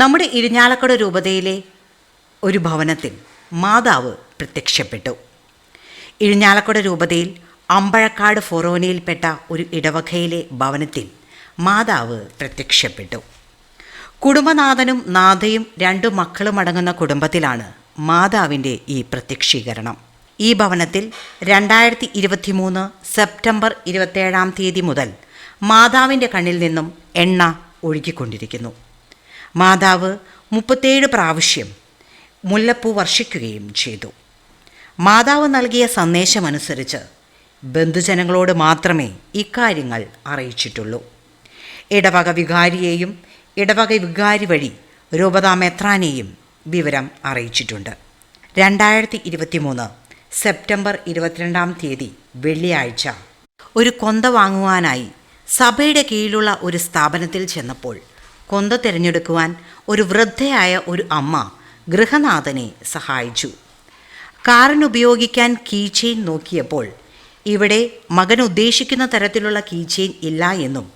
നമ്മുടെ ഇരിഞ്ഞാലക്കുട രൂപതയിലെ ഒരു ഭവനത്തിൽ മാതാവ് പ്രത്യക്ഷപ്പെട്ടു. ഇരിഞ്ഞാലക്കുട രൂപതയിൽ അമ്പഴക്കാട് ഫൊറോനയിൽപ്പെട്ട ഒരു ഇടവകയിലെ ഭവനത്തിൽ മാതാവ് പ്രത്യക്ഷപ്പെട്ടു. കുടുംബനാഥനും നാഥയും രണ്ടു മക്കളും അടങ്ങുന്ന കുടുംബത്തിലാണ് മാതാവിന്റെ ഈ പ്രത്യക്ഷീകരണം. ഈ ഭവനത്തിൽ രണ്ടായിരത്തി ഇരുപത്തി മൂന്ന് സെപ്റ്റംബർ ഇരുപത്തേഴാം തീയതി മുതൽ മാതാവിന്റെ കണ്ണിൽ നിന്നും എണ്ണ ഒഴുകിക്കൊണ്ടിരിക്കുന്നു. മാതാവ് മുപ്പത്തേഴ് പ്രാവശ്യം മുല്ലപ്പൂ വർഷിക്കുകയും ചെയ്തു. മാതാവ് നൽകിയ സന്ദേശമനുസരിച്ച് ബന്ധുജനങ്ങളോട് മാത്രമേ ഇക്കാര്യങ്ങൾ അറിയിച്ചിട്ടുള്ളൂ. ഇടവക വികാരിയെയും ഇടവക വികാരി വഴി രൂപതാ മെത്രാനെയും വിവരം അറിയിച്ചിട്ടുണ്ട്. രണ്ടായിരത്തി ഇരുപത്തി മൂന്ന് സെപ്റ്റംബർ ഇരുപത്തിരണ്ടാം തീയതി വെള്ളിയാഴ്ച ഒരു കൊന്ത വാങ്ങുവാനായി സഭയുടെ കീഴിലുള്ള ഒരു സ്ഥാപനത്തിൽ ചെന്നപ്പോൾ കൊന്ത തിരഞ്ഞെടുക്കുവാൻ ഒരു വൃദ്ധയായ ഒരു അമ്മ ഗൃഹനാഥനെ സഹായിച്ചു. കാറിനുപയോഗിക്കാൻ കീ ചെയിൻ നോക്കിയപ്പോൾ ഇവിടെ മകൻ ഉദ്ദേശിക്കുന്ന തരത്തിലുള്ള കീ ചെയിൻ ഇല്ല എന്നും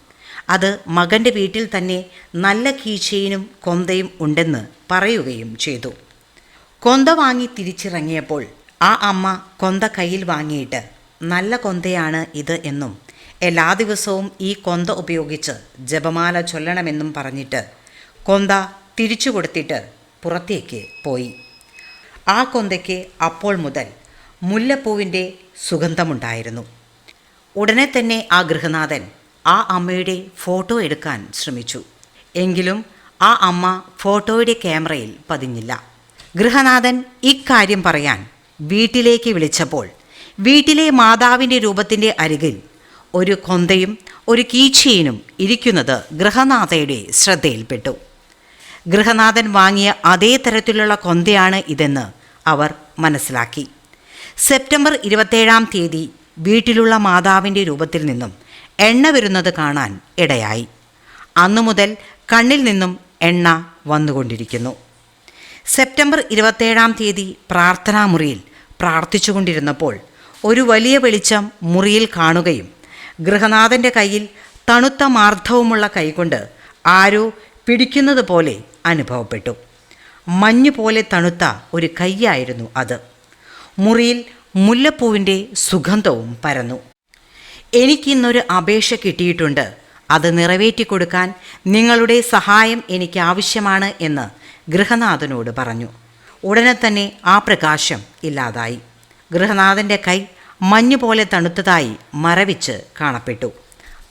അത് മകന്റെ വീട്ടിൽ തന്നെ നല്ല കീ ചെയിനും കൊന്തയും ഉണ്ടെന്ന് പറയുകയും ചെയ്തു. കൊന്ത വാങ്ങി തിരിച്ചിറങ്ങിയപ്പോൾ ആ അമ്മ കൊന്ത കയ്യിൽ വാങ്ങിയിട്ട് നല്ല കൊന്തയാണ് ഇത് എന്നും എല്ലാ ദിവസവും ഈ കൊന്ത ഉപയോഗിച്ച് ജപമാല ചൊല്ലണമെന്നും പറഞ്ഞിട്ട് കൊന്ത തിരിച്ചു കൊടുത്തിട്ട് പുറത്തേക്ക് പോയി. ആ കൊന്തയ്ക്ക് അപ്പോൾ മുതൽ മുല്ലപ്പൂവിന്റെ സുഗന്ധമുണ്ടായിരുന്നു. ഉടനെ തന്നെ ആ ഗൃഹനാഥൻ ആ അമ്മയുടെ ഫോട്ടോ എടുക്കാൻ ശ്രമിച്ചു. എങ്കിലും ആ അമ്മ ഫോട്ടോയുടെ ക്യാമറയിൽ പതിഞ്ഞില്ല. ഗൃഹനാഥൻ ഇക്കാര്യം പറയാൻ വീട്ടിലേക്ക് വിളിച്ചപ്പോൾ വീട്ടിലെ മാതാവിന്റെ രൂപത്തിന്റെ അരികിൽ ഒരു കൊന്തയും ഒരു കീച്ചയിനും ഇരിക്കുന്നത് ഗൃഹനാഥയുടെ ശ്രദ്ധയിൽപ്പെട്ടു. ഗൃഹനാഥൻ വാങ്ങിയ അതേ തരത്തിലുള്ള കൊന്തയാണ് ഇതെന്ന് അവർ മനസ്സിലാക്കി. സെപ്റ്റംബർ ഇരുപത്തേഴാം തീയതി വീട്ടിലുള്ള മാതാവിന്റെ രൂപത്തിൽ നിന്നും എണ്ണ വരുന്നത് കാണാൻ ഇടയായി. അന്നു മുതൽ കണ്ണിൽ നിന്നും എണ്ണ വന്നുകൊണ്ടിരിക്കുന്നു. സെപ്റ്റംബർ ഇരുപത്തേഴാം തീയതി പ്രാർത്ഥനാമുറിയിൽ പ്രാർത്ഥിച്ചുകൊണ്ടിരുന്നപ്പോൾ ഒരു വലിയ വെളിച്ചം മുറിയിൽ കാണുകയും ഗൃഹനാഥന്റെ കയ്യിൽ തണുത്ത മാർദ്ദവുമുള്ള കൈകൊണ്ട് ആരോ പിടിക്കുന്നത് പോലെ അനുഭവപ്പെട്ടു. മഞ്ഞ് പോലെ തണുത്ത ഒരു കൈയായിരുന്നു അത്. മുറിയിൽ മുല്ലപ്പൂവിന്റെ സുഗന്ധവും പരന്നു. എനിക്കിന്നൊരു അപേക്ഷ കിട്ടിയിട്ടുണ്ട്. അത് നിറവേറ്റിക്കൊടുക്കാൻ നിങ്ങളുടെ സഹായം എനിക്ക് ആവശ്യമാണ് എന്ന് ഗൃഹനാഥനോട് പറഞ്ഞു. ഉടനെ തന്നെ ആ പ്രകാശം ഇല്ലാതായി. ഗൃഹനാഥന്റെ കൈ മഞ്ഞ് പോലെ തണുത്തതായി മറവിച്ച് കാണപ്പെട്ടു.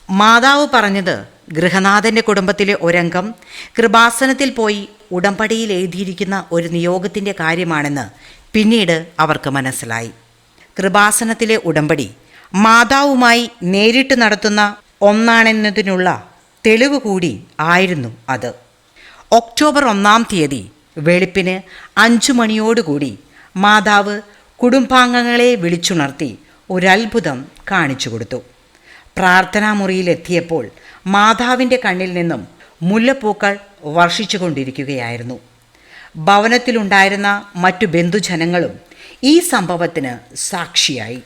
മാതാവ് പറഞ്ഞത് ഗൃഹനാഥന്റെ കുടുംബത്തിലെ ഒരംഗം കൃപാസനത്തിൽ പോയി ഉടമ്പടിയിൽ എഴുതിയിരിക്കുന്ന ഒരു നിയോഗത്തിന്റെ കാര്യമാണെന്ന് പിന്നീട് അവർക്ക് മനസ്സിലായി. കൃപാസനത്തിലെ ഉടമ്പടി മാതാവുമായി നേരിട്ട് നടത്തുന്ന ഒന്നാണെന്നതിനുള്ള തെളിവ് കൂടി ആയിരുന്നു അത്. ഒക്ടോബർ ഒന്നാം തീയതി വെളുപ്പിന് അഞ്ചു മണിയോടുകൂടി മാതാവ് കുടുംബാംഗങ്ങളെ വിളിച്ചുണർത്തി ഒരത്ഭുതം കാണിച്ചു കൊടുത്തു. പ്രാർത്ഥനാ മുറിയിലെത്തിയപ്പോൾ മാതാവിന്റെ കണ്ണിൽ നിന്നും മുല്ലപ്പൂക്കൾ വർഷിച്ചുകൊണ്ടിരിക്കുകയായിരുന്നു ഭവനത്തിലുണ്ടായിരുന്ന മറ്റു ബന്ധുജനങ്ങളും ഈ സംഭവത്തിന് സാക്ഷിയായി.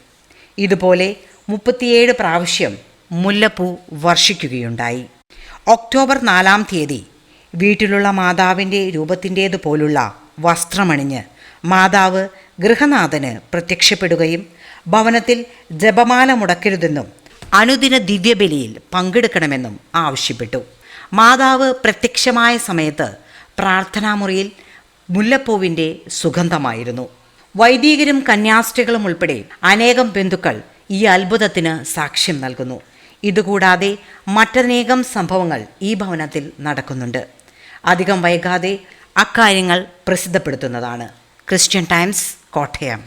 ഇതുപോലെ മുപ്പത്തിയേഴ് പ്രാവശ്യം മുല്ലപ്പൂ വർഷിക്കുകയുണ്ടായി. ഒക്ടോബർ നാലാം തീയതി വീട്ടിലുള്ള മാതാവിന്റെ രൂപത്തിന്റേതുപോലുള്ള വസ്ത്രമണിഞ്ഞ് മാതാവ് ഗൃഹനാഥന് പ്രത്യക്ഷപ്പെടുകയും ഭവനത്തിൽ ജപമാല മുടക്കരുതെന്നും അനുദിന ദിവ്യബലിയിൽ പങ്കെടുക്കണമെന്നും ആവശ്യപ്പെട്ടു. മാതാവ് പ്രത്യക്ഷമായ സമയത്ത് പ്രാർത്ഥനാമുറിയിൽ മുല്ലപ്പൂവിന്റെ സുഗന്ധമായിരുന്നു. വൈദികരും കന്യാസ്ത്രീകളും ഉൾപ്പെടെ അനേകം ബന്ധുക്കൾ ഈ അത്ഭുതത്തിന് സാക്ഷ്യം നൽകുന്നു. ഇതുകൂടാതെ മറ്റനേകം സംഭവങ്ങൾ ഈ ഭവനത്തിൽ നടക്കുന്നുണ്ട്. അധികം വൈകാതെ അക്കാര്യങ്ങൾ പ്രസിദ്ധപ്പെടുത്തുന്നതാണ്. Christian Times, caught him.